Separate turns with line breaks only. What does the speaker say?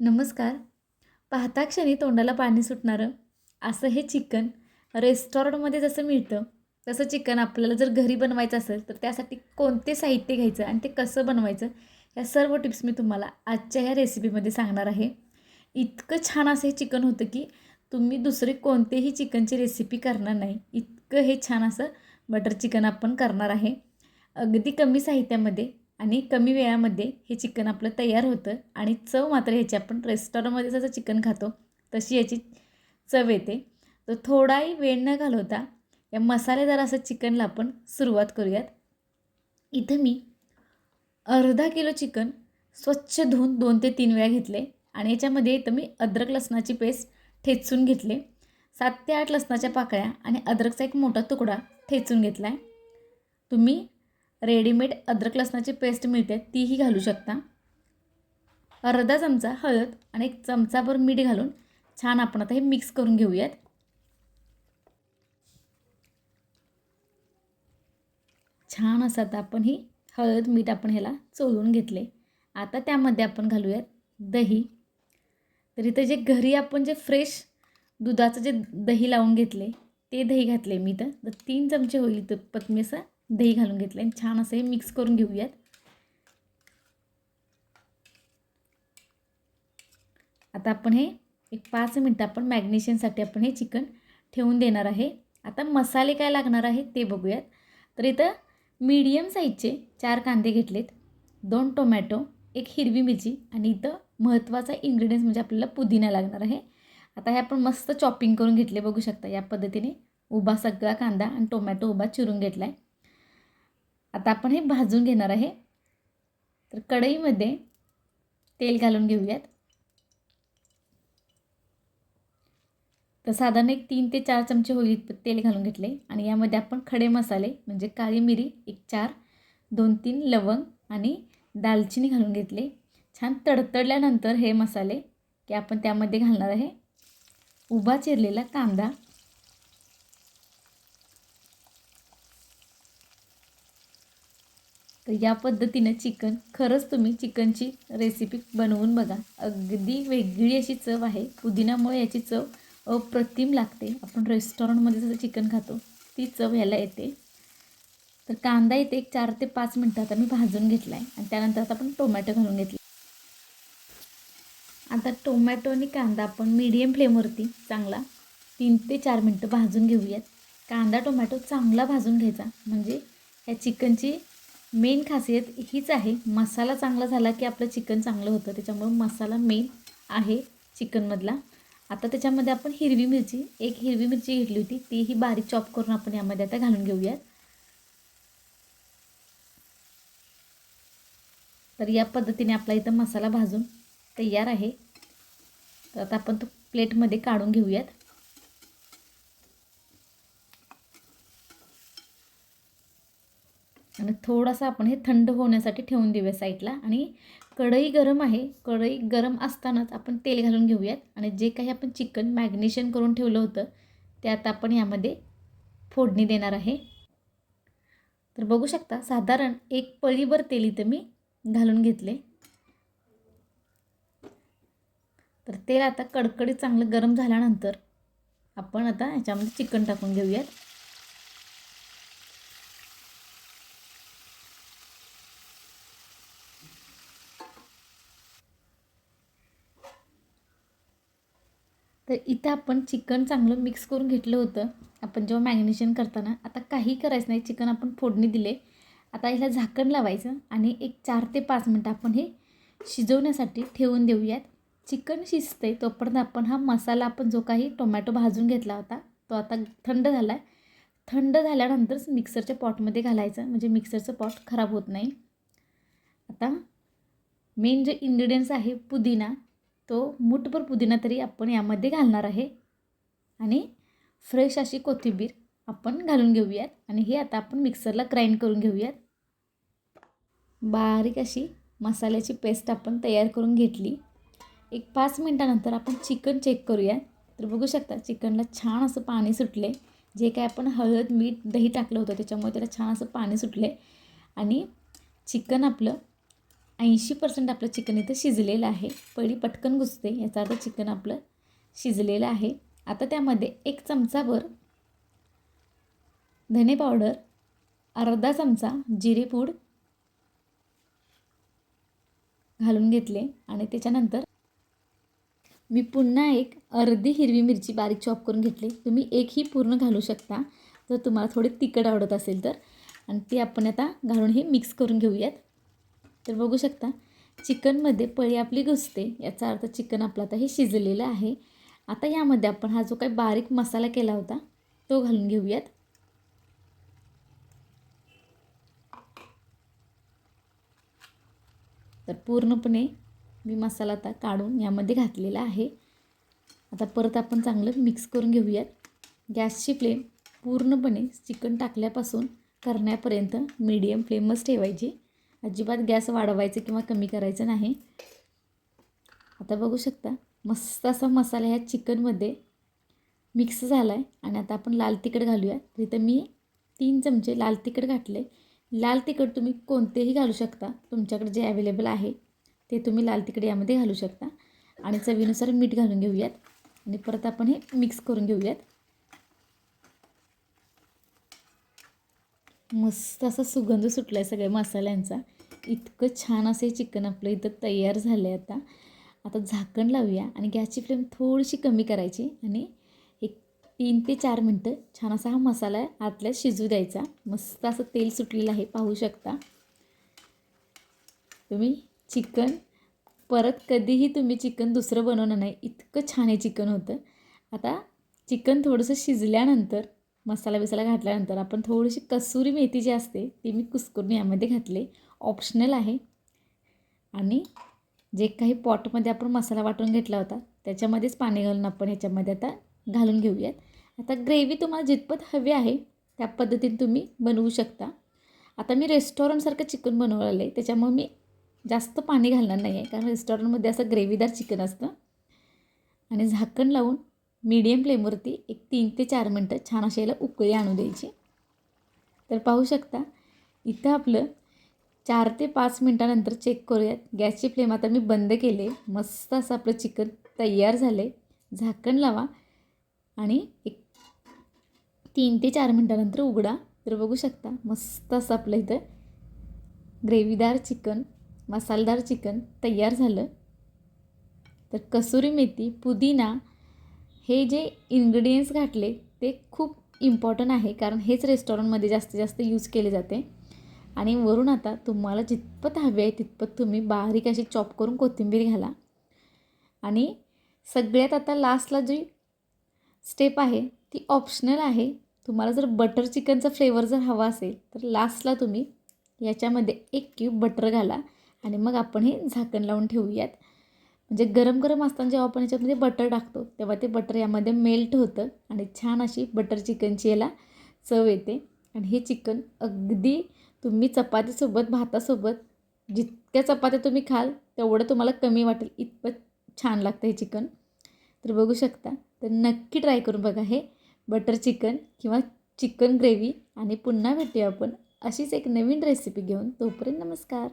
नमस्कार. पाहता क्षणी तोंडाला पाणी सुटणारं असं हे चिकन रेस्टॉरंटमध्ये जसं मिळतं तसं चिकन आपल्याला जर घरी बनवायचं असेल तर त्यासाठी कोणते साहित्य घ्यायचं आणि ते कसं बनवायचं या सर्व टिप्स मी तुम्हाला आजच्या ह्या रेसिपीमध्ये सांगणार आहे. इतकं छान असं हे चिकन होतं की तुम्ही दुसरे कोणतेही चिकनची रेसिपी करणार नाही. इतकं हे छान असं बटर चिकन आपण करणार आहे. अगदी कमी साहित्यामध्ये आणि कमी वेळामध्ये हे चिकन आपलं तयार होतं आणि चव मात्र ह्याची आपण रेस्टॉरंटमध्ये जसं चिकन खातो तशी याची चव येते. तर थोडाही वेळ न घालवता या मसालेदार असं चिकनला आपण सुरुवात करूयात. इथं मी अर्धा किलो चिकन स्वच्छ धुवून दोन ते तीन वेळा घेतले आणि याच्यामध्ये इथं मी अद्रक लसणाची पेस्ट ठेचून घेतले. सात ते आठ लसणाच्या पाकळ्या आणि अद्रकचा एक मोठा तुकडा ठेचून घेतला आहे तुम्ही रेडीमेड अद्रक लसणाची पेस्ट मिळते तीही घालू शकता. अर्धा चमचा हळद आणि एक चमचाभर मीठ घालून छान आपण आता हे मिक्स करून घेऊयात. छान असं आता आपण ही हळद मीठ आपण ह्याला चोळून घेतले. आता त्यामध्ये आपण घालूयात दही. तर इथं जे घरी आपण जे फ्रेश दुधाचं जे दही लावून घेतले ते दही घातले मी तर तीन चमचे होईल तर पत्मीचं दही घालून घेतलं आहे छान असं हे मिक्स करून घेऊयात. आता आपण हे एक पाच मिनटं आपण मॅग्नेशनसाठी आपण हे चिकन ठेवून देणार आहे. आता मसाले काय लागणार आहे ते बघूयात. तर इथं मीडियम साईजचे चार कांदे घेतलेत. दोन टोमॅटो एक हिरवी मिरची आणि इथं महत्त्वाचा इन्ग्रेडियंट्स म्हणजे आपल्याला पुदिना लागणार आहे. आता हे आपण मस्त चॉपिंग करून घेतले बघू शकता. या पद्धतीने उभा सगळा कांदा आणि टोमॅटो उभा चिरून घेतला आहे आता आपण हे भाजून घेणार आहे. तर कढईमध्ये तेल घालून घेऊयात. तर साधारण एक तीन ते चार चमचे होईल इतपत तेल घालून घेतले. आणि यामध्ये आपण खडे मसाले म्हणजे काळी मिरी एक चार दोन तीन लवंग आणि दालचिनी घालून घेतले. छान तडतडल्यानंतर हे मसाले की आपण त्यामध्ये घालणार आहे. उभा चिरलेला कांदा. तर या पद्धतीनं चिकन खरंच तुम्ही चिकनची रेसिपी बनवून बघा. अगदी वेगळी अशी चव आहे. पुदिनामुळे याची चव अप्रतिम लागते. आपण रेस्टॉरंटमध्ये जसं चिकन खातो ती चव ह्याला येते. तर कांदा इथे एक चार ते पाच मिनटं आता मी भाजून घेतला आहे आणि त्यानंतर आता आपण टोमॅटो घालून घेतले. आता टोमॅटो आणि कांदा आपण मीडियम फ्लेमवरती चांगला तीन ते चार मिनटं भाजून घेऊयात. कांदा टोमॅटो चांगला भाजून घ्यायचा. म्हणजे ह्या चिकनची मेन खासियत हीच आहे मसाला चांगला झाला की आपलं चिकन चांगलं होतं. त्याच्यामुळं मसाला मेन आहे चिकनमधला. आता त्याच्यामध्ये आपण हिरवी मिरची एक हिरवी मिरची घेतली होती तीही बारीक चॉप करून आपण यामध्ये आता घालून घेऊयात. तर या पद्धतीने आपला इथं मसाला भाजून तयार आहे. तर आता आपण तो प्लेटमध्ये काढून घेऊयात आणि थोडासा आपण हे थंड होण्यासाठी ठेवून देऊया साईडला. आणि कढई गरम आहे. कढई गरम असतानाच आपण तेल घालून घेऊयात. आणि जे काही आपण चिकन मॅग्नेशन करून ठेवलं होतं ते आता आपण यामध्ये फोडणी देणार आहे. तर बघू शकता साधारण एक पळीभर तेल इथं मी घालून घेतले. तर तेल आता कडकडीत चांगलं गरम झाल्यानंतर आपण आता ह्याच्यामध्ये चिकन टाकून घेऊयात. तर इथं आपण चिकन चांगलं मिक्स करून घेतलं होतं. आपण जेव्हा मॅग्नेशन करताना आता काही करायचं नाही. चिकन आपण फोडणी दिले. आता ह्याला झाकण लावायचं आणि एक चार ते पाच मिनटं आपण हे शिजवण्यासाठी ठेवून देऊयात. चिकन शिजते तोपर्यंत आपण हा मसाला आपण जो काही टोमॅटो भाजून घेतला होता तो आता थंड झाला आहे थंड झाल्यानंतरच मिक्सरच्या पॉटमध्ये घालायचं. म्हणजे मिक्सरचं पॉट खराब होत नाही. आता मेन जे इन्ग्रेडियंट्स आहे पुदिना तो मुठभर पुदिना तरी आपण यामध्ये घालणार आहे. आणि फ्रेश अशी कोथिंबीर आपण घालून घेऊयात. आणि हे आता आपण मिक्सरला ग्राइंड करून घेऊयात. बारीक अशी मसाल्याची पेस्ट आपण तयार करून घेतली. एक पाच मिनटानंतर आपण चिकन चेक करूया तर बघू शकता चिकनला छान असं पाणी सुटले. जे काय आपण हळद मीठ दही टाकलं होतं त्याच्यामुळे त्याला छान असं पाणी सुटले. आणि चिकन आपलं ऐंशी पर्सेंट आपलं चिकन इथं शिजलेलं आहे. पहिली पटकन घुसते. याचा अर्थ चिकन आपलं शिजलेलं आहे. आता त्यामध्ये एक चमचाभर धने पावडर अर्धा चमचा जिरेपूड घालून घेतले आणि त्याच्यानंतर मी पुन्हा एक अर्धी हिरवी मिरची बारीक चॉप करून घेतली. तुम्ही एकही पूर्ण घालू शकता. जर तुम्हाला थोडे तिखट आवडत असेल तर. आणि ती आपण आता घालून हे मिक्स करून घेऊयात. तर बघू शकता चिकनमध्ये पळी आपली घुसते. याचा अर्थ चिकन आपलं आता हे शिजलेलं आहे. आता यामध्ये आपण हा जो काही बारीक मसाला केला होता तो घालून घेऊयात. तर पूर्णपणे मी मसाला आता काढून यामध्ये घातलेला आहे. आता परत आपण चांगलं मिक्स करून घेऊयात. गॅसची फ्लेम पूर्णपणे चिकन टाकल्यापासून करण्यापर्यंत मीडियम फ्लेमच ठेवायची. अजिबात गॅस वाढवायचं किंवा कमी करायचं नाही. आता बघू शकता मस्त असा मसाला ह्या चिकनमध्ये मिक्स झाला आहे आणि आता आपण लाल तिखट घालूया. तिथं इथं मी तीन चमचे लाल तिखट घातले लाल तिखट तुम्ही कोणतेही घालू शकता. तुमच्याकडे जे अवेलेबल आहे ते तुम्ही लाल तिखट यामध्ये घालू शकता. आणि चवीनुसार मीठ घालून घेऊयात. आणि परत आपण हे मिक्स करून घेऊयात. मस्त असा सुगंध सुटला आहे सगळ्या मसाल्यांचा. इतकं छान असं हे चिकन आपलं इथं तयार झालं आहे आता. आता झाकण लावूया आणि गॅसची फ्लेम थोडीशी कमी करायची आणि एक तीन ते चार मिनटं छान असा हा मसाला आतल्यात शिजू द्यायचा. मस्त असं तेल सुटलेलं आहे पाहू शकता. तुम्ही चिकन परत कधीही तुम्ही चिकन दुसरं बनवणार नाही. इतकं छान हे चिकन होतं. आता चिकन थोडंसं शिजल्यानंतर मसाला बिसाला घातल्यानंतर आपण थोडीशी कसुरी मेथी जी असते ती मी कुस्करून यामध्ये घातले. ऑप्शनल आहे. आणि जे काही पॉटमध्ये आपण मसाला वाटून घेतला होता त्याच्यामध्येच पाणी घालून आपण ह्याच्यामध्ये आता घालून घेऊयात. आता ग्रेव्ही तुम्हाला जितपत हवी आहे त्या पद्धतीने तुम्ही बनवू शकता. आता मी रेस्टॉरंटसारखं चिकन बनवलेलं आहे त्याच्यामुळे मी जास्त पाणी घालणार नाही आहे कारण रेस्टॉरंटमध्ये असं ग्रेव्हीदार चिकन असतं. आणि झाकण लावून मीडियम फ्लेमवरती एक तीन ते चार मिनटं छान अशी याला उकळी आणू द्यायची. तर पाहू शकता इथं आपलं चार ते पाच मिनटानंतर चेक करूयात. गॅसची फ्लेम आता मी बंद केले. मस्त असं आपलं चिकन तयार झालं आहे झाकण लावा आणि एक तीन ते चार मिनटानंतर उघडा. तर बघू शकता मस्त असं आपलं इथं ग्रेव्हीदार चिकन मसालेदार चिकन तयार झालं. तर कसुरी मेथी पुदिना हे जे इन्ग्रेडियंट्स घातले ते खूप इम्पॉर्टंट आहे. कारण हेच रेस्टॉरंटमध्ये जास्तीत जास्त यूज केले जाते. आणि वरून आता तुम्हाला जितपत हवे आहे तितपत तुम्ही बारीक अशी चॉप करून कोथिंबीर घाला. आणि सगळ्यात आता लास्टला जी स्टेप आहे ती ऑप्शनल आहे. तुम्हाला जर बटर चिकनचा फ्लेवर जर हवा असेल तर लास्टला तुम्ही याच्यामध्ये एक क्यूब बटर घाला. आणि मग आपण हे झाकण लावून ठेवूयात. म्हणजे गरम गरम असताना जेव्हा आपण याच्यामध्ये बटर टाकतो तेव्हा ते बटर यामध्ये मेल्ट होतं आणि छान अशी बटर चिकनची याला चव येते. आणि हे चिकन अगदी तुम्ही चपातीसोबत भातासोबत जितक्या चपात्या तुम्ही खाल तेवढं तुम्हाला कमी वाटेल. इतपत छान लागतं हे चिकन. तर बघू शकता. तर नक्की ट्राय करून बघा हे बटर चिकन किंवा चिकन ग्रेव्ही आणि पुन्हा भेटूया आपण अशीच एक नवीन रेसिपी घेऊन. तोपर्यंत नमस्कार.